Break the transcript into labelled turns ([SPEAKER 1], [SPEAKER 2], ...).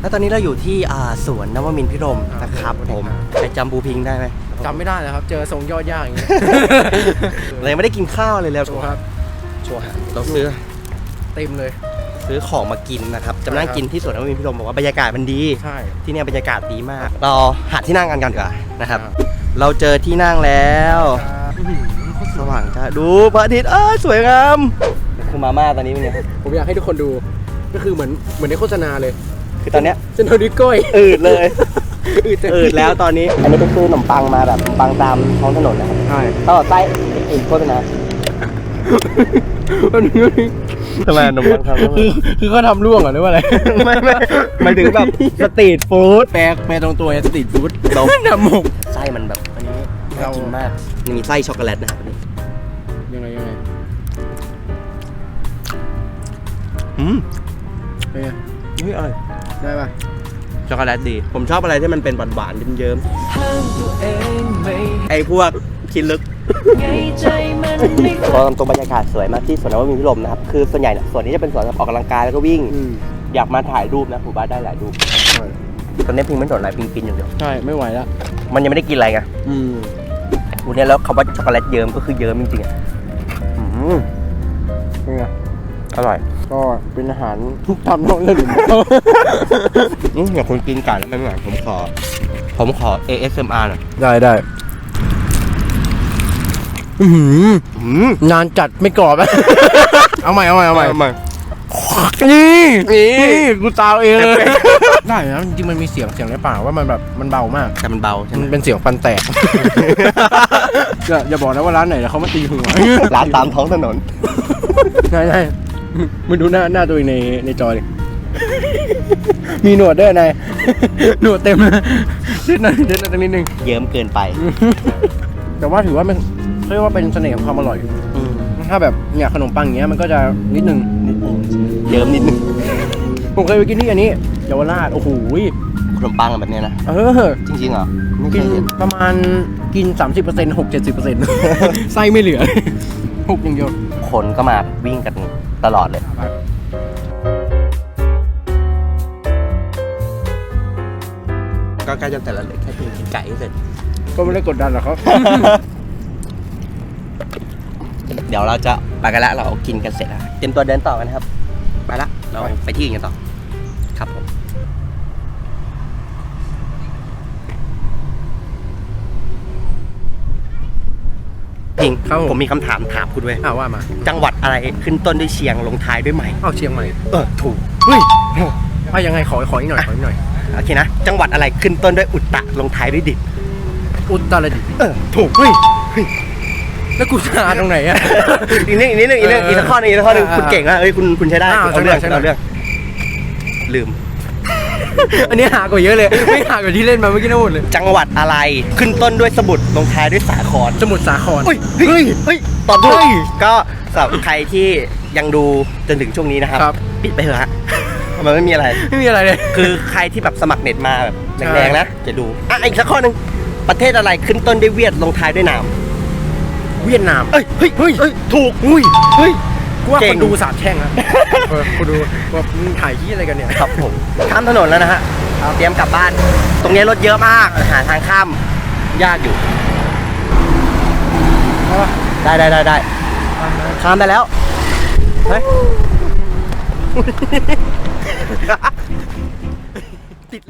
[SPEAKER 1] แล้วตอนนี้เราอยู่ที่อ่าสวนนวมินทร์พิรมย์นะครับ ผมไปจำบูพิงได้ไหม
[SPEAKER 2] จำไม่ได้แล้วครับ เจอทรงยอดยากอย่างเงี้ย
[SPEAKER 1] เรายังไม่ได้กินข้าวเลยแล้ว
[SPEAKER 2] โชว์ครับ
[SPEAKER 1] โชว์ฮะเราซื้อ
[SPEAKER 2] เต็มเลย
[SPEAKER 1] ซื้อของมากินนะครับจะมานั่งกินที่สวนนวมินทร์พิรมย์บอกว่าบรรยากาศมันดี
[SPEAKER 2] ใช่
[SPEAKER 1] ที่เนี่ยบรรยากาศดีมาก เราหาที่นั่งกันกันดีกว่านะครับ
[SPEAKER 2] ครับ
[SPEAKER 1] เราเจอที่นั่งแล้วสว่างจ้าดูพระอาทิตย์เอ้ยสวยงามคือมาม่าตอนนี้เป็นไง
[SPEAKER 2] ผมอยากให้ทุกคนดู ก็คือเหมือนเหมือนในโฆษณาเลย
[SPEAKER 1] คือตอนเนี้ย
[SPEAKER 2] เส้นทางนิ้วก้อย
[SPEAKER 1] อืดเลย
[SPEAKER 2] อืดเต็ม
[SPEAKER 1] อืดแล้วตอนนี้ อันนี้เป็นซื้อขนมปังมาแบบขนมปังตามท้องถนนนะครับ
[SPEAKER 2] ใช่
[SPEAKER 1] ต่อไส้อีกโฆษณา
[SPEAKER 2] มันมี
[SPEAKER 1] ทำไมขนมปังทำ
[SPEAKER 2] คือคือเขาทำร่วงเหรอหรือว่าอะไร
[SPEAKER 1] ไม่ไม่หมายถึงแบบสตรีทฟู้ด
[SPEAKER 2] แปลแปลตรงตัวสตรีทฟู้ด
[SPEAKER 1] เรา
[SPEAKER 2] ทำหมก
[SPEAKER 1] ไส้มันแบบอันนี้น่า
[SPEAKER 2] เรา
[SPEAKER 1] กินมากมันมีไส้ช็อกโกแลตนะครับอันนี้
[SPEAKER 2] ยังไงยังไง
[SPEAKER 1] อืม
[SPEAKER 2] เป็นไง
[SPEAKER 1] เฮ้ยอร่อย
[SPEAKER 2] ได้ป่ะ
[SPEAKER 1] ช็อกโกแลตดี ผมชอบอะไรที่มันเป็นหวานๆเยิ้ม
[SPEAKER 3] ห้ามตัวเองไม่
[SPEAKER 1] ๆไอ้พวกคิดลึก
[SPEAKER 3] ไงใจมันไม่
[SPEAKER 1] พอตรงบรรยากาศสวยมากที่สวนนวมินทร์พิรมย์นะครับ คือส่วนใหญ่เนี่ยสวนนี้จะเป็นสวนสำหรับออกกำลังกายแล้วก็วิ่ง
[SPEAKER 2] อืม
[SPEAKER 1] อยากมาถ่ายรูปนะผมว่าได้หลายรูป
[SPEAKER 2] ใช่
[SPEAKER 1] ตอนนี้พิงไม่สนอะไรพิงกินอย่างเดียว
[SPEAKER 2] ใช่ ไม่ไหวแล้ว
[SPEAKER 1] มันยังไม่ได้กินอะไรไง
[SPEAKER 2] อืม
[SPEAKER 1] วันนี้แล้วคำว่าช็อกโกแลตเยิ้มก็คือเยิ้มจริงๆอะอืม
[SPEAKER 2] เป็นไง
[SPEAKER 1] อร่อย
[SPEAKER 2] ก็เป็นอาหารทำน้องเล่น
[SPEAKER 1] อืมอยากคุณกินไก่แล้วไม่เหมือนผมขอ ผมขอ ASMR หน่อย
[SPEAKER 2] ได้ได้อืม
[SPEAKER 1] อืม
[SPEAKER 2] นานจัดไม่กรอบเอาใหม่เอาใหม่เอาใหม่
[SPEAKER 1] ใหม่
[SPEAKER 2] นี่
[SPEAKER 1] นี่
[SPEAKER 2] กูตาวเองเลยได้นะจริงๆมันมีเสียงเสียงในปากว่ามันแบบมันเบามาก
[SPEAKER 1] แต่มันเบาใช่ไหม
[SPEAKER 2] มันเป็นเสียงฟันแตก อย่าอย่าบอกนะว่าร้านไหนนะเขามาตีหัว
[SPEAKER 1] ร้านตามท้องถนน
[SPEAKER 2] ใช่ใช่ มึงดูหน้าหน้าตัวเองในในจอดิ มีหนวดด้วยนาย หนวดเต็มเลยเด็ดหน่อยเด็ดหน่อยตรงนิดนึง
[SPEAKER 1] เยิ้มเกินไป
[SPEAKER 2] แต่ว่าถือว่ามันเขาเรียกว่าเป็นเสน่ห์ของความอร่อย
[SPEAKER 1] อืม
[SPEAKER 2] ถ้าแบบเนี่ยขนมปังอย่างเงี้ยมันก็จะนิดนึง
[SPEAKER 1] นิดนึงเยิ้มนิดนึง
[SPEAKER 2] ผมเคยไปกินที่อันนี้เยาวราชโอ้โห
[SPEAKER 1] ขนมปังอะแบบเนี้ยนะ
[SPEAKER 2] เออ
[SPEAKER 1] จริงๆเหรอไม่เค
[SPEAKER 2] กิน
[SPEAKER 1] ยเห็น
[SPEAKER 2] ประมาณกิน 30% 6 70%ไส้ไม่เหลือ หกอย่างเดียว
[SPEAKER 1] คนก็มาวิ่งกัน ตลอดเลยก็ใกล้จะแต่ละเหล็กแค่เพียงกินไก่ให้เสร็จ
[SPEAKER 2] ก็ไม่ได้กดดันหรอกเขา
[SPEAKER 1] เดี๋ยวเราจะไปกันแล้วเรากินกันเสร็จแล้วเตรียมตัวเดินต่อกันนะครับ ไปละเราไปที่อื่นกันต่อครับผม พิง
[SPEAKER 2] ครับผม
[SPEAKER 1] ผมมีคำถามถามคุณเว้ย
[SPEAKER 2] อ่าว่ามา
[SPEAKER 1] จังหวัดอะไรขึ้นต้นด้วยเชียงลงท้ายด้วยไหม
[SPEAKER 2] เอาเชียงใหม่
[SPEAKER 1] เออถูก
[SPEAKER 2] เฮ้ยเอายังไงขอขออีกหน่อยขออีกหน่อย
[SPEAKER 1] โอเคนะ จังหวัดอะไรขึ้นต้นด้วยอุตตะลงท้ายด้วยดิบ
[SPEAKER 2] อุตรดิตถ์
[SPEAKER 1] เออถูก
[SPEAKER 2] เฮ้ยเฮ้ยแล้วกูจะอ่านตรงไหนอะ
[SPEAKER 1] อีกนิดอีกนิดนึงอีกนิดนึงอีกสักข้อหนึงอีกสักข้อหนึง
[SPEAKER 2] อ่า
[SPEAKER 1] คุณเก่งมากเอ้ยคุณคุณใช้ได้
[SPEAKER 2] อ้าว
[SPEAKER 1] เอาเรื่อง
[SPEAKER 2] ใช่หน่อย
[SPEAKER 1] เอาเรื่อง ลืม
[SPEAKER 2] อันนี้หากว่าเยอะเลย ไม่หากว่าที่เล่นมาเมื่อกี้นะหมดเลย
[SPEAKER 1] จังหวัดอะไรขึ้นต้นด้วยสมุดลงท้ายด้วยสาคร
[SPEAKER 2] สมุทรสาคร
[SPEAKER 1] เฮ้ยเฮ้ยเฮ้ยตอบถูก
[SPEAKER 2] เฮ้ย
[SPEAKER 1] ก็สำหรับใครที่ยังดูจนถึงช่วงนี้นะครับ
[SPEAKER 2] ครับ
[SPEAKER 1] ปิดไปเถอะฮะมันไม่มีอะไร
[SPEAKER 2] ไม่มีอะไรเลย
[SPEAKER 1] คือใครที่แบบสมัครเน็ตมาแบบ
[SPEAKER 2] ใช่
[SPEAKER 1] แรงๆนะจะดูอะอีกสักข้อหนึ่งประเทศอะไรขึ้นต้นด้วยเวียดลงท้ายด้วยนาม
[SPEAKER 2] เวียดนาม
[SPEAKER 1] เอ้ยเฮ้ยเฮ้ยเฮ้ยถูก
[SPEAKER 2] อุ้ย
[SPEAKER 1] เฮ้ย
[SPEAKER 2] กูว่า
[SPEAKER 1] เก่
[SPEAKER 2] ค
[SPEAKER 1] ง
[SPEAKER 2] นดูสาบแช่งนะเออคนดูว่ามึงถ่ายที่อะไรกันเนี่ย
[SPEAKER 1] ครับผมข้ามถนนแล้วนะฮะเตรียมกลับบ้าน ตรงนี้รถเยอะมาก หาทางข้ามยากอยู่ ได้ได้ได้ได้ข้ามได้แล้วเฮ้ย ติด